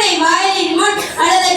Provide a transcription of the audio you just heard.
அத்தனை வாயிலின் முன் அல்லது